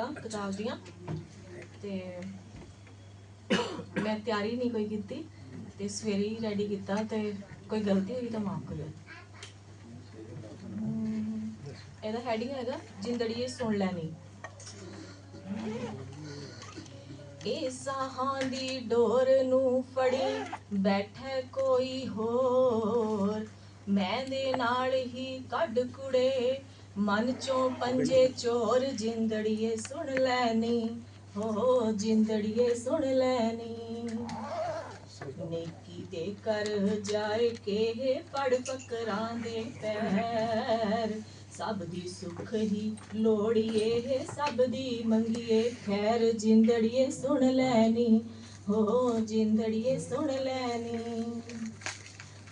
ਮੁਬਾਰਕਾਂ ਕਿਤਾਬ ਦੀਆਂ। ਤੇ ਮੈਂ ਤਿਆਰੀ ਨਹੀਂ ਕੋਈ ਕੀਤੀ ਤੇ ਸਵੇਰੇ ਹੀ ਰੈਡੀ ਕੀਤਾ ਤੇ ਕੋਈ ਗਲਤੀ ਹੋਈ ਤਾਂ ਮਾਫ ਕਰਿਓ। ਇਹਦਾ ਹੈਡਿੰਗ ਹੈਗਾ ਜਿੰਦੜੀਏ ਸੁਣ ਲੈਣੀ। ਇਹ ਸਾਹਾਂ ਦੀ ਡੋਰ ਨੂੰ ਫੜੀ ਬੈਠੇ ਕੋਈ ਹੋਰ। ਮੈਂ ਦੇ ਨਾਲ ਹੀ ਕੱਢ ਕੁੜੇ ਮਨ ਚੋਂ ਪੰਜੇ ਚੋਰ ਜਿੰਦੜੀਏ ਸੁਣ ਲੈਣੀ ਹੋ ਜਿੰਦੜੀਏ ਸੁਣ ਲੈਣੀ ਨੇਕੀ ਦੇ ਕਰ ਜਾਏ ਕੇ ਪੜ ਪਕਰਾਂ ਦੇ ਪੈਰ। ਸਭ ਦੀ ਸੁਖ ਹੀ ਲੋੜੀਏ, ਸਭ ਦੀ ਮੰਗੀਏ। ਖੈਰ ਜਿੰਦੜੀਏ ਸੁਣ ਲੈਣੀ ਹੋ ਜਿੰਦੜੀਏ ਸੁਣ ਲੈਣੀ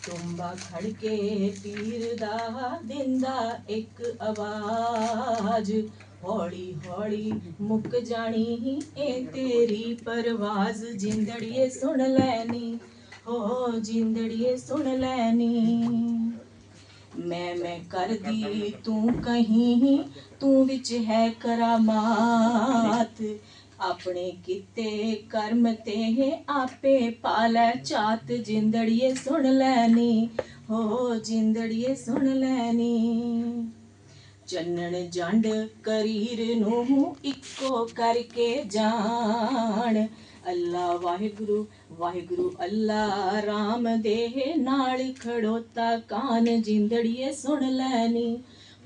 ਤੁੰਬਾ ਖੜਕੇ ਪੀਰ ਦਾ ਦਿੰਦਾ ਇੱਕ ਆਵਾਜ਼। ਹੌਲੀ ਹੌਲੀ ਮੁੱਕ ਜਾਣੀ ਇਹ ਤੇਰੀ ਪਰਵਾਜ਼, ਜਿੰਦੜੀਏ ਸੁਣ ਲੈਣੀ। ਹੋ ਜਿੰਦੜੀਏ ਸੁਣ ਲੈਣੀ। ਮੈਂ ਮੈਂ ਕਰਦੀ ਤੂੰ ਕਹੀਂ, ਤੂੰ ਵਿੱਚ ਹੈ ਕਰਾਮਾਤ। ਆਪਣੇ ਕੀਤੇ ਕਰਮ ਤੇ ਆਪੇ ਪਾਲੈ ਚਾਤ ਜਿੰਦੜੀਏ ਸੁਣ ਲੈਣੀ ਹੋ ਜਿੰਦੜੀਏ ਸੁਣ ਲੈਣੀ ਚੰਨਣ ਜੰਡ ਕਰੀਰ ਨੂੰ ਇੱਕੋ ਕਰਕੇ ਜਾਣ। ਅੱਲਾ ਵਾਹਿਗੁਰੂ ਵਾਹਿਗੁਰੂ ਅੱਲਾ ਰਾਮ ਦੇ ਨਾਲ ਖੜੋਤਾ ਕਾਨ। ਜਿੰਦੜੀਏ ਸੁਣ ਲੈਣੀ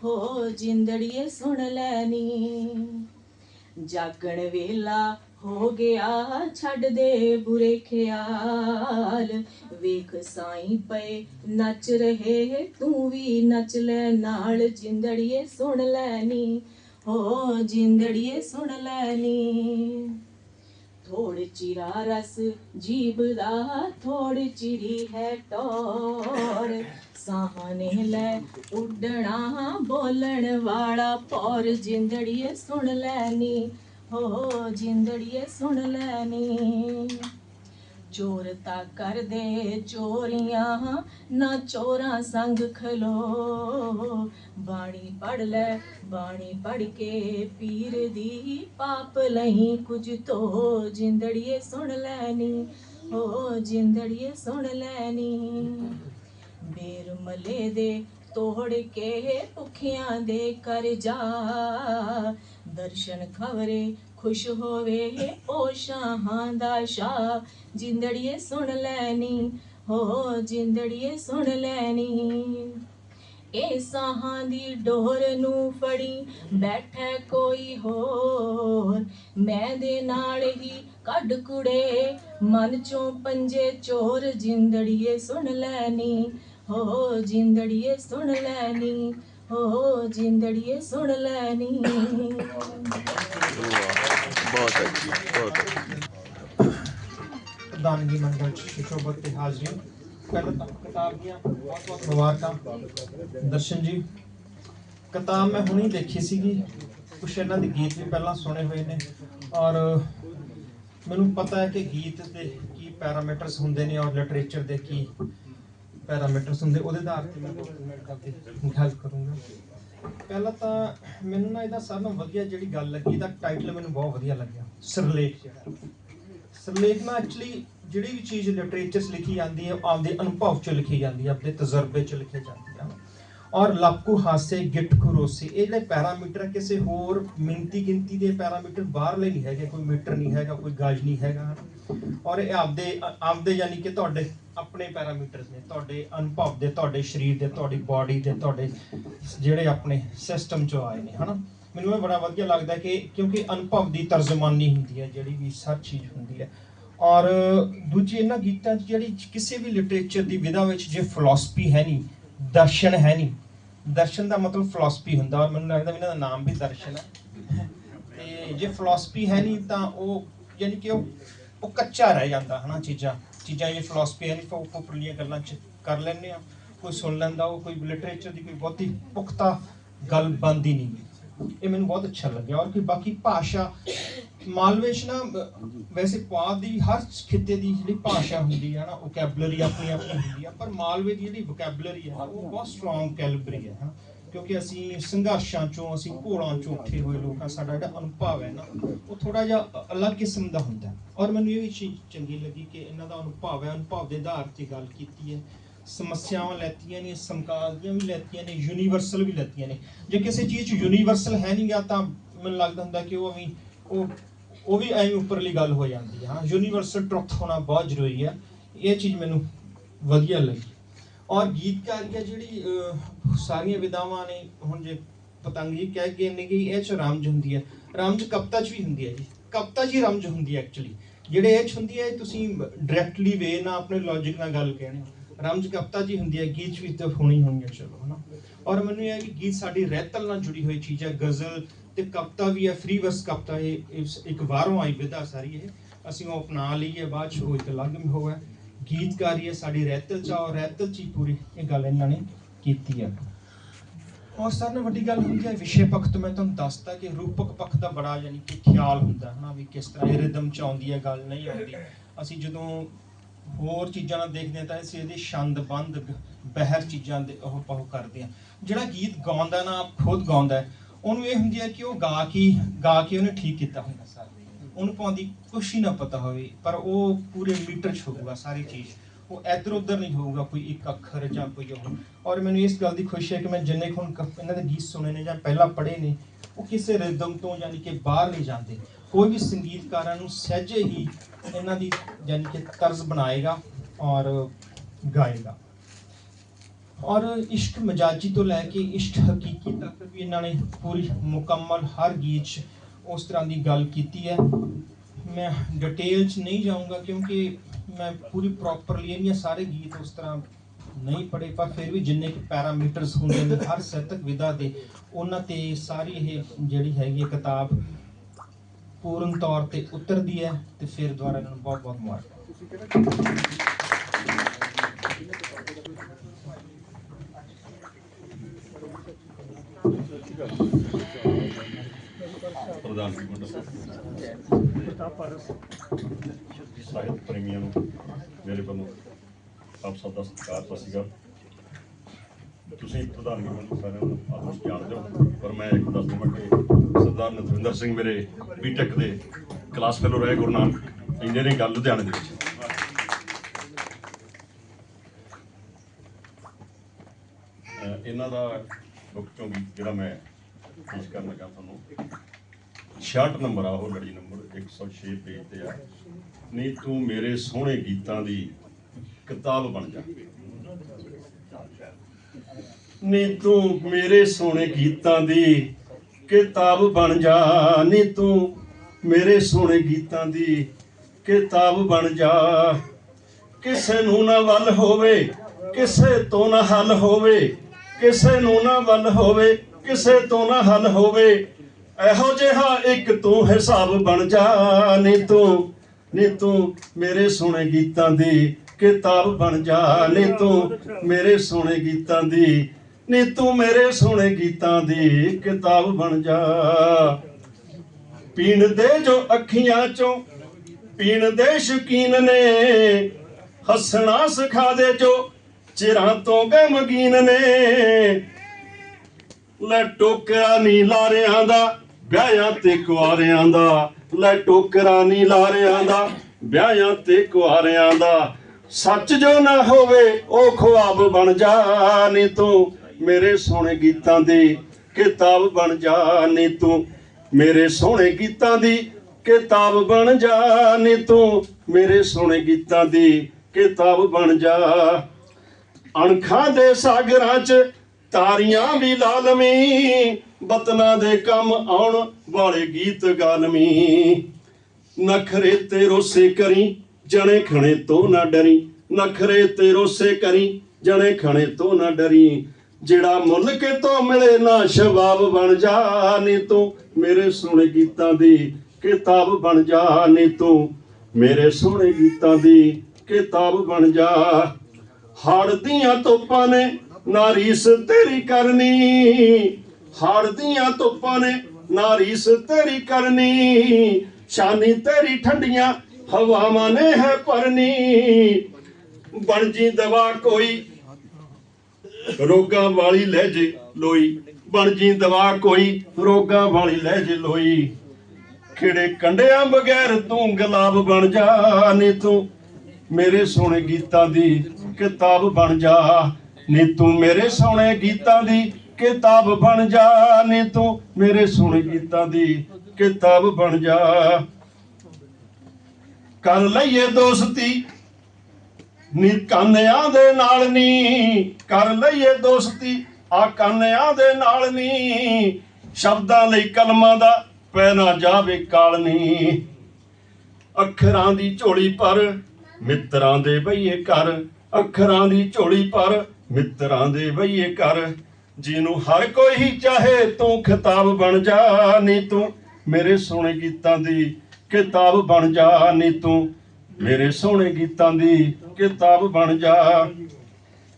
ਹੋ ਜਿੰਦੜੀਏ ਸੁਣ ਲੈਣੀ ਜਾਗਣ ਵੇਲਾ ਹੋ ਗਿਆ, ਛੱਡ ਦੇ ਬੁਰੇ ਖਿਆਲ। ਵੇਖ ਸਾਈਂ ਪਏ, ਨੱਚ ਰਹੇ, ਤੂੰ ਵੀ ਨੱਚ ਲੈ ਨਾਲ, ਜਿੰਦੜੀਏ ਸੁਣ ਲੈਣੀ ਹੋ, ਜਿੰਦੜੀਏ ਸੁਣ ਲੈਣੀ ਥੋੜ ਚਿਰਾ ਰਸ ਜੀਬ ਦਾ ਥੋੜ ਚਿਰੀ ਹੈ ਟੋਰ ਸਾਹਨੇ ਲੈ ਉੱਡਣਾ ਬੋਲਣ ਵਾਲਾ ਪੌਰ ਜਿੰਦੜੀਏ ਸੁਣ ਲੈਣੀ, ਹੋ ਜਿੰਦੜੀਏ ਸੁਣ ਲੈਣੀ। ਚੋਰ ਤਾਂ ਕਰਦੇ ਚੋਰੀਆਂ, ਨਾ ਚੋਰਾਂ ਸੰਗ ਖਲੋ। ਬਾਣੀ ਪੜ ਲੈ, ਬਾਣੀ ਪੜ ਕੇ ਪੀਰ ਦੀ ਪਾਪ ਲਈ ਕੁਝ ਤੋ ਜਿੰਦੜੀਏ ਸੁਣ ਲੈਣੀ, ਹੋ ਜਿੰਦੜੀਏ ਸੁਣ ਲੈਣੀ। ਬੇਰਮਲੇ ਦੇ ਤੋੜ ਕੇ ਭੁੱਖਿਆਂ ਦੇ ਕਰ ਜਾ। ਦਰਸ਼ਨ ਖਵਰੇ ਖੁਸ਼ ਹੋਵੇ ਓ ਸ਼ਾਹਾਂ ਦਾ ਸ਼ਾਹ। ਜਿੰਦੜੀਏ ਸੁਣ ਲੈਣੀ, ਹੋ ਜਿੰਦੜੀਏ ਸੁਣ ਲੈਣੀ। ਇਹ ਸਾਹਾਂ ਦੀ ਡੋਰ ਨੂੰ ਫੜੀ ਬੈਠੇ ਕੋਈ ਹੋਰ। ਮੈਂ ਦੇ ਨਾਲ ਹੀ ਕੱਢ ਕੁੜੇ, ਮਨ ਚੋਂ ਪੰਜੇ ਚੋਰ। ਜਿੰਦੜੀਏ ਸੁਣ ਲੈਣੀ ਹੋ ਜਿੰਦੜੀਏ ਸੁਣ ਲੈਣੀ ਹੋ ਜਿੰਦੜੀਏ ਸੁਣ ਲੈਣੀ। ਬਹੁਤ ਅੱਛੀ ਬਹੁਤ ਪ੍ਰਧਾਨਗੀ ਮੰਡਲ ਚ ਸ਼ਿਸ਼ੋਬਤ ਤੇ ਤਾਂ ਕਿਤਾਬ ਦੀਆਂ ਬਹੁਤ ਬਹੁਤ ਮੁਬਾਰਕਾਂ। ਦਰਸ਼ਨ ਜੀ ਕਿਤਾਬ ਮੈਂ ਹੁਣੀ ਦੇਖੀ ਸੀਗੀ ਕੁਛ ਇਹਨਾਂ ਦੇ ਗੀਤ ਵੀ ਪਹਿਲਾਂ ਸੁਣੇ ਹੋਏ ਨੇ। ਔਰ ਮੈਨੂੰ ਪਤਾ ਹੈ ਕਿ ਗੀਤ ਦੇ ਕੀ ਪੈਰਾਮੀਟਰਸ ਹੁੰਦੇ ਨੇ ਔਰ ਲਿਟਰੇਚਰ ਦੇ ਕੀ ਪੈਰਾਮੀਟਰਸ ਹੁੰਦੇ, ਉਹਦੇ ਆਧਾਰ ਤੇ ਮੈਂ ਕਰਦੇ ਕਰੂੰਗਾ। ਪਹਿਲਾਂ ਤਾਂ ਮੈਨੂੰ ਨਾ ਇਹਦਾ ਸਾਰਿਆਂ ਨਾਲੋਂ ਵਧੀਆ ਜਿਹੜੀ ਗੱਲ ਲੱਗੀ, ਇਹਦਾ ਟਾਈਟਲ ਮੈਨੂੰ ਬਹੁਤ ਵਧੀਆ ਲੱਗਿਆ, ਸਿਰਲੇਖ ਜਿਹੜਾ। ਸਿਰਲੇਖ ਨਾ ਐਕਚੁਅਲੀ ਜਿਹੜੀ ਵੀ ਚੀਜ਼ ਲਿਟਰੇਚਰ 'ਚ ਲਿਖੀ ਜਾਂਦੀ ਹੈ ਆਪਦੇ ਅਨੁਭਵ 'ਚ ਲਿਖੀ ਜਾਂਦੀ ਹੈ, ਆਪਣੇ ਤਜਰਬੇ 'ਚ ਲਿਖੀ ਜਾਂਦੀ ਹੈ ਔਰ ਲਾਕੂ ਹਾਸੇ ਗਿੱਟ ਖਰੋਸੇ, ਇਹਦੇ ਪੈਰਾਮੀਟਰ ਕਿਸੇ ਹੋਰ ਮਿੰਤੀ ਗਿਣਤੀ ਦੇ ਪੈਰਾਮੀਟਰ ਬਾਹਰਲੇ ਨਹੀਂ ਹੈਗੇ, ਕੋਈ ਮੀਟਰ ਨਹੀਂ ਹੈਗਾ, ਕੋਈ ਗਾਜ ਨਹੀਂ ਹੈਗਾ ਹਨਾ। ਔਰ ਇਹ ਆਪਦੇ ਆਪਦੇ ਯਾਨੀ ਕਿ ਤੁਹਾਡੇ ਆਪਣੇ ਪੈਰਾਮੀਟਰਸ ਨੇ, ਤੁਹਾਡੇ ਅਨੁਭਵ ਦੇ, ਤੁਹਾਡੇ ਸਰੀਰ ਦੇ, ਤੁਹਾਡੀ ਬਾਡੀ ਦੇ, ਤੁਹਾਡੇ ਜਿਹੜੇ ਆਪਣੇ ਸਿਸਟਮ 'ਚੋਂ ਆਏ ਨੇ, ਹਨਾ ਮੈਨੂੰ ਇਹ ਬੜਾ ਵਧੀਆ ਲੱਗਦਾ ਕਿ ਕਿਉਂਕਿ ਅਨੁਭਵ ਦੀ ਤਰਜਮਾਨੀ ਹੁੰਦੀ ਹੈ, ਜਿਹੜੀ ਵੀ ਹਰ ਚੀਜ਼ ਹੁੰਦੀ ਹੈ ਔਰ ਦੂਜੀ ਇਹਨਾਂ ਗੀਤਾਂ 'ਚ ਜਿਹੜੀ ਕਿਸੇ ਵੀ ਲਿਟਰੇਚਰ ਦੀ ਵਿਧਾ ਵਿੱਚ ਜੇ ਫਿਲਾਸਫੀ ਹੈ ਨਹੀਂ ਦਰਸ਼ਨ ਹੈ ਨਹੀਂ। ਦਰਸ਼ਨ ਦਾ ਮਤਲਬ ਫਿਲਾਸਫੀ ਹੁੰਦਾ ਔਰ ਮੈਨੂੰ ਲੱਗਦਾ ਇਹਨਾਂ ਦਾ ਨਾਮ ਵੀ ਦਰਸ਼ਨ ਹੈ। ਤੇ ਜੇ ਫਿਲਾਸਫੀ ਹੈ ਨਹੀਂ ਤਾਂ ਉਹ ਯਾਨੀ ਕਿ ਉਹ ਉਹ ਕੱਚਾ ਰਹਿ ਜਾਂਦਾ ਹਨਾ ਚੀਜ਼ਾਂ। ਚੀਜ਼ਾਂ ਇਹ ਫਿਲਾਸਫੀ ਹੈ ਨਹੀਂ ਤਾਂ ਉਹ ਉੱਪਰਲੀਆਂ ਗੱਲਾਂ ਚ ਕਰ ਲੈਂਦੇ ਆ। ਕੋਈ ਸੁਣ ਲੈਂਦਾ ਉਹ, ਕੋਈ ਲਿਟਰੇਚਰ ਦੀ ਕੋਈ ਬਹੁਤੀ ਪੁਖਤਾ ਗੱਲ ਬਣਦੀ ਨਹੀਂ ਇਹ ਮੈਨੂੰ ਬਹੁਤ ਅੱਛਾ ਲੱਗਿਆ। ਔਰ ਕਿ ਬਾਕੀ ਭਾਸ਼ਾ ਮਾਲਵੇ 'ਚ ਨਾ ਵੈਸੇ ਪੁਆਧ ਦੀ ਹਰ ਖਿੱਤੇ ਦੀ ਜਿਹੜੀ ਭਾਸ਼ਾ ਹੁੰਦੀ ਹੈ ਨਾ ਵੋਕੈਬਲਰੀ ਆਪਣੀ ਆਪਣੀ ਹੁੰਦੀ ਹੈ ਪਰ ਮਾਲਵੇ ਦੀ ਜਿਹੜੀ ਵੋਕੈਬਲਰੀ ਹੈ ਉਹ ਬਹੁਤ ਸਟਰੋਂਗ ਕੈਲਿਬਰੀ ਹੈ ਨਾ ਕਿਉਂਕਿ ਅਸੀਂ ਸੰਘਰਸ਼ਾਂ ਚੋਂ, ਅਸੀਂ ਘੋਲਾਂ ਚੋਂ ਉੱਠੇ ਹੋਏ ਲੋਕ ਸਾਡਾ ਜਿਹੜਾ ਅਨੁਭਵ ਹੈ ਨਾ, ਉਹ ਥੋੜਾ ਜਿਹਾ ਅਲੱਗ ਕਿਸਮ ਦਾ ਹੁੰਦਾ ਔਰ ਮੈਨੂੰ ਇਹ ਵੀ ਚੀਜ਼ ਚੰਗੀ ਲੱਗੀ ਕਿ ਇਹਨਾਂ ਦਾ ਅਨੁਭਵ ਹੈ, ਅਨੁਭਵ ਦੇ ਆਧਾਰ ਤੇ ਗੱਲ ਕੀਤੀ ਹੈ। ਸਮੱਸਿਆਵਾਂ ਲੈਤੀਆਂ ਨੇ, ਸਮਕਾਲ ਵੀ ਲੈਤੀਆਂ ਨੇ ਯੂਨੀਵਰਸਲ ਵੀ ਲੈਤੀਆਂ ਨੇ। ਜੇ ਕਿਸੇ ਚੀਜ਼ 'ਚ ਯੂਨੀਵਰਸਲ ਹੈ ਨਹੀਂ ਗਾ, ਤਾਂ ਮੈਨੂੰ ਲੱਗਦਾ ਹੁੰਦਾ ਕਿ ਉਹ ਵੀ ਉਹ ਉਹ ਵੀ ਐਵੇਂ ਉੱਪਰਲੀ ਗੱਲ ਹੋ ਜਾਂਦੀ ਹੈ ਹਾਂ ਯੂਨੀਵਰਸਲ ਟਰੁੱਥ ਹੋਣਾ ਬਹੁਤ ਜ਼ਰੂਰੀ ਹੈ ਇਹ ਚੀਜ਼ ਮੈਨੂੰ ਵਧੀਆ ਲੱਗੀ। ਔਰ ਗੀਤਕਾਰੀ ਹੈ ਜਿਹੜੀ ਸਾਰੀਆਂ ਵਿਦਾਵਾਂ ਨੇ, ਹੁਣ ਜੇ ਪਤੰਗ ਜੀ ਕਹਿ ਗਏ ਨੇ ਕਿ ਇਹ ਚ ਰਮਜ ਹੁੰਦੀ ਹੈ ਰਮਜ ਕਵਿਤਾ ਚ ਵੀ ਹੁੰਦੀ ਹੈ ਜੀ। ਕਵਿਤਾ ਜੀ ਰਮਜ ਹੁੰਦੀ ਹੈ ਐਕਚੁਅਲੀ ਜਿਹੜੇ ਇਹ ਚ ਹੁੰਦੀ ਹੈ ਤੁਸੀਂ ਡਾਇਰੈਕਟਲੀ ਵੇ ਨਾਲ ਆਪਣੇ ਲੌਜੀਕ ਨਾਲ ਗੱਲ ਕਹਿਣੀ ਰਮਜ ਕਵਿਤਾ ਜੀ ਹੁੰਦੀ ਹੈ ਗੀਤ ਚ ਵੀ ਤਾਂ ਹੋਣੀ ਹੋਣੀ ਹੈ ਚਲੋ, ਹਨਾ। ਔਰ ਮੈਨੂੰ ਇਹ ਹੈ ਕਿ ਗੀਤ ਸਾਡੀ ਰਹਿਤਲ ਨਾਲ ਜੁੜੀ ਹੋਈ ਚੀਜ਼ ਹੈ ਗਜ਼ਲ ਤੇ ਕਵਿਤਾ ਵੀ ਹੈ ਫ੍ਰੀ ਵਰਸ ਕਵਿਤਾ ਇਹ ਇੱਕ ਵਾਰੋਂ ਆਈ ਵਿਧਾ ਸਾਰੀ ਇਹ। ਅਸੀਂ ਉਹ ਅਪਣਾ ਲਈ ਹੈ ਬਾਅਦ ਚ ਉਹ ਇੱਕ ਅਲੱਗ ਹੋਇਆ। ਗੀਤਕਾਰੀ ਹੈ ਸਾਡੀ ਰਹਿਤਲ ਚ ਆ ਔਰ ਰਹਿਤਲ ਚ ਹੀ ਪੂਰੀ ਇਹ ਗੱਲ ਇਹਨਾਂ ਨੇ ਕੀਤੀ ਹੈ। ਔਰ ਸਾਰਿਆਂ ਨੇ ਵੱਡੀ ਗੱਲ ਹੁੰਦੀ ਹੈ ਵਿਸ਼ੇ ਪੱਖ ਤੋਂ ਮੈਂ ਤੁਹਾਨੂੰ ਦੱਸਦਾ ਕਿ ਰੂਪਕ ਪੱਖ ਦਾ ਬੜਾ ਯਾਨੀ ਕਿ ਖਿਆਲ ਹੁੰਦਾ ਹੈ ਨਾ ਵੀ ਕਿਸ ਤਰ੍ਹਾਂ ਇਹ ਰਿਦਮ ਚ ਆਉਂਦੀ ਹੈ ਗੱਲ ਨਹੀਂ ਆਉਂਦੀ। ਅਸੀਂ ਜਦੋਂ ਹੋਰ ਚੀਜ਼ਾਂ ਨਾਲ ਦੇਖਦੇ ਹਾਂ ਤਾਂ ਅਸੀਂ ਇਹਦੇ ਛੰਦ ਬੰਦ ਬਹਿਰ ਚੀਜ਼ਾਂ ਦੇ ਉਹ ਪਾਉ ਕਰਦੇ ਹਾਂ। ਜਿਹੜਾ ਗੀਤ ਗਾਉਂਦਾ ਨਾ ਖੁਦ ਗਾਉਂਦਾ ਹੈ, ਉਹਨੂੰ ਇਹ ਹੁੰਦੀ ਹੈ ਕਿ ਉਹ ਗਾ ਕੇ ਗਾ ਕੇ ਉਹਨੇ ਠੀਕ ਕੀਤਾ ਹੁੰਦਾ ਸਰ ਉਹਨੂੰ ਪਾਉਂਦੀ ਕੁਛ ਹੀ ਨਾ ਪਤਾ ਹੋਵੇ, ਪਰ ਉਹ ਪੂਰੇ ਮੀਟਰ ਚ ਹੋਊਗਾ ਸਾਰੀ ਚੀਜ਼। ਉਹ ਇੱਧਰ ਉੱਧਰ ਨਹੀਂ ਹੋਊਗਾ, ਕੋਈ ਇੱਕ ਅੱਖਰ ਜਾਂ ਕੋਈ ਉਹ। ਔਰ ਮੈਨੂੰ ਇਸ ਗੱਲ ਦੀ ਖੁਸ਼ੀ ਹੈ ਕਿ ਮੈਂ ਜਿੰਨੇ ਕੁ ਹੁਣ ਕ- ਇਹਨਾਂ ਦੇ ਗੀਤ ਸੁਣੇ ਨੇ ਜਾਂ ਪਹਿਲਾਂ ਪੜ੍ਹੇ ਨੇ, ਉਹ ਕਿਸੇ ਰਿਦਮ ਤੋਂ ਯਾਨੀ ਕਿ ਬਾਹਰ ਨਹੀਂ ਜਾਂਦੇ। ਕੋਈ ਵੀ ਸੰਗੀਤਕਾਰਾਂ ਨੂੰ ਸਹਿਜੇ ਹੀ ਇਹਨਾਂ ਦੀ ਯਾਨੀ ਕਿ ਤਰਜ਼ ਬਣਾਏਗਾ ਔਰ ਗਾਏਗਾ। ਔਰ ਇਸ਼ਕ ਮਜਾਜੀ ਤੋਂ ਲੈ ਕੇ ਇਸ਼ਕ ਹਕੀਕੀ ਤੱਕ ਵੀ ਇਹਨਾਂ ਨੇ ਪੂਰੀ ਮੁਕੰਮਲ ਹਰ ਗੀਤ 'ਚ ਉਸ ਤਰ੍ਹਾਂ ਦੀ ਗੱਲ ਕੀਤੀ ਹੈ। ਮੈਂ ਡਿਟੇਲ 'ਚ ਨਹੀਂ ਜਾਊਂਗਾ ਕਿਉਂਕਿ ਮੈਂ ਪੂਰੀ ਪ੍ਰੋਪਰਲੀ ਇਹਨੀਆਂ ਸਾਰੇ ਗੀਤ ਉਸ ਤਰ੍ਹਾਂ ਨਹੀਂ ਪੜ੍ਹੇ, ਪਰ ਫਿਰ ਵੀ ਜਿੰਨੇ ਕਿ ਪੈਰਾਮੀਟਰਸ ਹੁੰਦੇ ਨੇ, ਹਰ ਸਾਹਿਤਕ ਵਿਧਾ ਦੇ, ਉਹਨਾਂ ਤੇ ਸਾਰੀ ਇਹ ਜਿਹੜੀ ਹੈਗੀ ਹੈ ਕਿਤਾਬ ਪੂਰਨ ਤੌਰ ਤੇ ਉਤਰਦੀ ਹੈ ਤੇ ਫਿਰ ਦੁਬਾਰਾ ਇਹਨਾਂ ਨੂੰ ਬਹੁਤ ਬਹੁਤ ਮੁਬਾਰਕ ਪ੍ਰਧਾਨ ਜੀ ਮੰਡਲ ਸਾਹਿਤ ਪ੍ਰੇਮੀਆਂ ਨੂੰ ਮੇਰੇ ਵੱਲੋਂ ਆਪ ਸਭ ਦਾ ਸਤਿਕਾਰ ਸਤਿ ਸ਼੍ਰੀ ਅਕਾਲ। ਤੁਸੀਂ ਪ੍ਰਧਾਨ ਜੀ ਮੰਡਲ ਸਾਰਿਆਂ ਨੂੰ ਆਪ ਜਾਣਦੇ ਹੋ, ਪਰ ਮੈਂ ਇੱਕ ਦੱਸ ਦਵਾਂ ਕਿ ਸਰਦਾਰ ਨਤਵਿੰਦਰ ਸਿੰਘ ਮੇਰੇ ਬੀਟੈਕ ਦੇ ਕਲਾਸ ਫੈਲੋ ਰਹੇ, ਗੁਰੂ ਨਾਨਕ ਇੰਜੀਨੀਅਰਿੰਗ ਕਾਲਜ ਲੁਧਿਆਣੇ ਦੇ ਵਿੱਚ। ਇਹਨਾਂ ਦਾ ਬੁੱਕ ਚੋਂ ਜਿਹੜਾ ਮੈਂ ਪੇਸ਼ ਕਰਨ ਲੱਗਾ ਤੁਹਾਨੂੰ 66 ਨੰਬਰ ਆ, ਉਹ ਲੜੀ ਨੰਬਰ 106 ਪੇਜ ਤੇ ਆ। ਨਹੀਂ, ਤੂੰ ਮੇਰੇ ਸੋਹਣੇ ਗੀਤਾਂ ਦੀ ਕਿਤਾਬ ਬਣ ਜਾ। ਨਹੀਂ, ਤੂੰ ਮੇਰੇ ਸੋਹਣੇ ਗੀਤਾਂ ਦੀ ਕਿਤਾਬ ਬਣ ਜਾ। ਨਹੀਂ, ਤੂੰ ਮੇਰੇ ਸੋਹਣੇ ਗੀਤਾਂ ਦੀ ਕਿਤਾਬ ਬਣ ਜਾ। ਕਿਸੇ ਨੂੰ ਨਾ ਵੱਲ ਹੋਵੇ, ਕਿਸੇ ਤੋਂ ਨਾ ਹੱਲ ਹੋਵੇ, ਕਿਸੇ ਨੂੰ ਨਾ ਵੱਲ ਹੋਵੇ ਕਿਸੇ ਤੋਂ ਨਾ ਹੱਲ ਹੋਵੇ, ਇਹੋ ਜਿਹਾ ਇੱਕ ਤੂੰ ਹਿਸਾਬ ਬਣ ਜਾ। ਨੀ ਤੂੰ ਨੀ ਤੂੰ ਮੇਰੇ ਸੋਹਣੇ ਗੀਤਾਂ ਦੀ ਕਿਤਾਬ ਬਣ ਜਾ। ਨੀ ਤੂੰ ਮੇਰੇ ਸੋਹਣੇ ਗੀਤਾਂ ਦੀ, ਨੀ ਤੂੰ ਮੇਰੇ ਸੋਹਣੇ ਗੀਤਾਂ ਦੀ ਕਿਤਾਬ ਬਣ ਜਾ। ਪੀਣ ਦੇ ਜੋ ਅੱਖੀਆਂ ਚੋਂ, ਪੀਣ ਦੇ ਸ਼ੌਕੀਨ ਨੇ, ਹੱਸਣਾ ਸਿਖਾ ਦੇ ਜੋ ਚਿਰਾਂ ਤੋਂ ਗਮਗੀਨ ਨੇ। ਲੈ ਟੋਕਰਾ ਨੀ ਲਾਰਿਆਂ ਦਾ, ਵਿਆਹਾਂ ਤੇ ਕੁਆਰਿਆਂ ਦਾ। ਲੈ ਟੋਕਰਾ ਨੀ ਲਾਰਿਆਂ ਦਾ, ਵਿਆਹਾਂ ਤੇ ਕੁਆਰਿਆਂ ਦਾ। ਸੱਚ ਜੋ ਨਾ ਹੋਵੇ, ਉਹ ਖੁਆਬ ਬਣ ਜਾ ਨੀ ਤੂੰ। ਮੇਰੇ ਸੋਹਣੇ ਗੀਤਾਂ ਦੀ ਕਿਤਾਬ ਬਣ ਜਾ ਨੀ ਤੂੰ। ਮੇਰੇ ਸੋਹਣੇ ਗੀਤਾਂ ਦੀ ਕਿਤਾਬ ਬਣ ਜਾ ਨੀ ਤੂੰ। ਮੇਰੇ ਸੋਹਣੇ ਗੀਤਾਂ ਦੀ ਕਿਤਾਬ ਬਣ ਜਾ। ਅਣਖਾਂ ਦੇ ਸਾਗਰਾਂ 'ਚ ਤਾਰੀਆਂ ਵੀ ਲਾਲਮੀ ਬਤਨਾ ਦੇ ਕੰਮ ਆਉਣ ਵਾਲੇ ਗੀਤ ਗਾਲਮੀ ਨਖਰੇ ਤੇ ਰੋਸੇ ਕਰੀ, ਜਣੇ ਖਣੇ ਤੋਂ ਨਾ ਡਰੀ। ਨਖਰੇ ਤੇ ਰੋਸੇ ਕਰੀ, ਜਣੇ ਖਣੇ ਤੋਂ ਨਾ ਡਰੀ। ਜਿਹੜਾ ਮੁੱਲ ਕੇ ਤੋਂ ਮਿਲੇ ਨਾ ਸ਼ਬਾਬ ਬਣ ਜਾ, ਨੀ ਤੂੰ ਮੇਰੇ ਸੋਹਣੇ ਗੀਤਾਂ ਦੀ ਕਿਤਾਬ ਬਣ ਜਾ, ਨੀ ਤੂੰ ਮੇਰੇ ਸੋਹਣੇ ਗੀਤਾਂ ਦੀ ਕਿਤਾਬ ਬਣ ਜਾ। ਹੜ ਦੀਆਂ ਤੋਪਾਂ ਨੇ ਨਾਰੀਸ ਤੇਰੀ ਕਰਨੀ। ਹੜ ਦੀਆਂ ਤੋਪਾਂ ਨੇ ਨਾਰੀਸ ਤੇਰੀ ਕਰਨੀ। ਸ਼ਾਨੀ ਤੇਰੀ ਠੰਡੀਆਂ ਹਵਾਵਾਂ ਨੇ ਹੈ ਭਰਨੀ। ਬਣ ਦਵਾ ਕੋਈ, ਰੋਗਾਂ ਵਾਲੀ ਲਹਿਜੇ ਲੋਈ। ਬਣਜੀ ਦਵਾ ਕੋਈ, ਰੋਗਾਂ ਵਾਲੀ ਲੈ ਜੇ ਲੋਈ। ਖਿੜੇ ਕੰਡਿਆਂ ਬਗੈਰ ਤੂੰ ਗੁਲਾਬ ਬਣ ਜਾ, ਨੀ ਤੂੰ ਮੇਰੇ ਸੋਹਣੇ ਗੀਤਾਂ ਦੀ ਕਿਤਾਬ ਬਣ ਜਾ। ਨੀ ਤੂੰ ਮੇਰੇ ਸੋਹਣੇ ਗੀਤਾਂ ਦੀ ਕਿਤਾਬ ਬਣ ਜਾ, ਨੀ ਤੂੰ ਮੇਰੇ ਸੋਹਣੇ ਗੀਤਾਂ ਦੀ ਕਿਤਾਬ ਬਣ ਜਾ। ਕਰ ਲਈਏ ਦੋਸਤੀ, ਨੀ ਕਾਨਿਆਂ ਦੇ ਨਾਲ ਨੀ, ਕਰ ਲਈਏ ਦੋਸਤੀ, ਆ ਕਾਨਿਆਂ ਦੇ ਨਾਲ ਨੀ, ਸ਼ਬਦਾਂ ਲਈ ਕਲਮਾਂ ਦਾ ਪੈ ਨਾ ਜਾਵੇ ਕਾਲਨੀ ਅੱਖਰਾਂ ਦੀ ਝੋਲੀ ਪਰ ਮਿੱਤਰਾਂ ਦੇ ਬਈਏ ਕਰ ਅੱਖਰਾਂ ਦੀ ਝੋਲੀ ਪਰ ਮਿੱਤਰਾਂ ਦੇ ਬਈਏ ਕਰ ਜਿਹਨੂੰ ਹਰ ਕੋਈ ਚਾਹੇ, ਤੂੰ ਖਿਤਾਬ ਬਣ ਜਾ ਨੀ ਤੂੰ। ਮੇਰੇ ਸੋਹਣੇ ਗੀਤਾਂ ਦੀ ਕਿਤਾਬ ਬਣ ਜਾ ਨੀ ਤੂੰ। ਮੇਰੇ ਸੋਹਣੇ ਗੀਤਾਂ ਦੀ ਕਿਤਾਬ ਬਣ ਜਾ।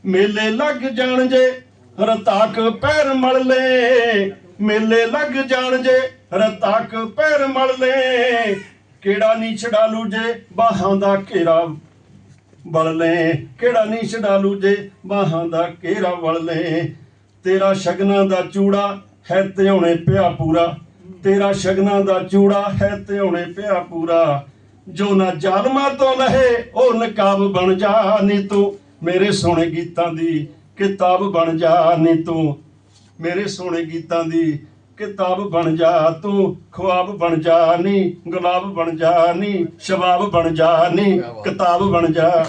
ਮੇਲੇ ਲੱਗ ਜਾਣ ਜੇ, ਰਤਾਕ ਪੈਰ ਮਲ ਲੈ। ਮੇਲੇ ਲੱਗ ਜਾਣ ਜੇ, ਰਤਾਕ ਪੈਰ ਮਲ ਲੈ। ਕਿਹੜਾ ਨੀ ਛਡਾਲੂ ਜੇ, ਬਾਹਾਂ ਦਾ ਘੇਰਾ ਵਲ ਲੈ, ਕਿਹੜਾ ਨੀ ਛਡਾਲੂ ਜੇ ਬਾਹਾਂ ਦਾ ਘੇਰਾ ਵਲ ਲੈ। ਤੇਰਾ ਸ਼ਗਨਾਂ ਦਾ ਚੂੜਾ ਹੈ ਧਿਆਉਣੇ ਪਿਆ ਪੂਰਾ। ਤੇਰਾ ਸ਼ਗਨਾਂ ਦਾ ਚੂੜਾ ਹੈ ਧਿਆਉਣੇ ਪਿਆ ਪੂਰਾ। ਜੋ ਨਾ ਜਾਲਮਾ ਤੋਂ ਲਹੇ, ਉਹ ਨਕਾਬ ਬਣ ਜਾ ਨੀ ਤੂੰ। ਮੇਰੇ ਸੋਹਣੇ ਗੀਤਾਂ ਦੀ ਕਿਤਾਬ ਬਣ ਜਾ ਨੀ ਤੂੰ। ਮੇਰੇ ਸੋਹਣੇ ਗੀਤਾਂ ਦੀ ਕਿਤਾਬ ਬਣ ਜਾ ਤੂੰ ਖੁਆਬ ਬਣ ਜਾ ਨੀ ਗੁਲਾਬ ਬਣ ਜਾ ਨੀ ਸ਼ਬਾਬ ਬਣ ਜਾ ਨੀ ਕਿਤਾਬ ਬਣ ਜਾ.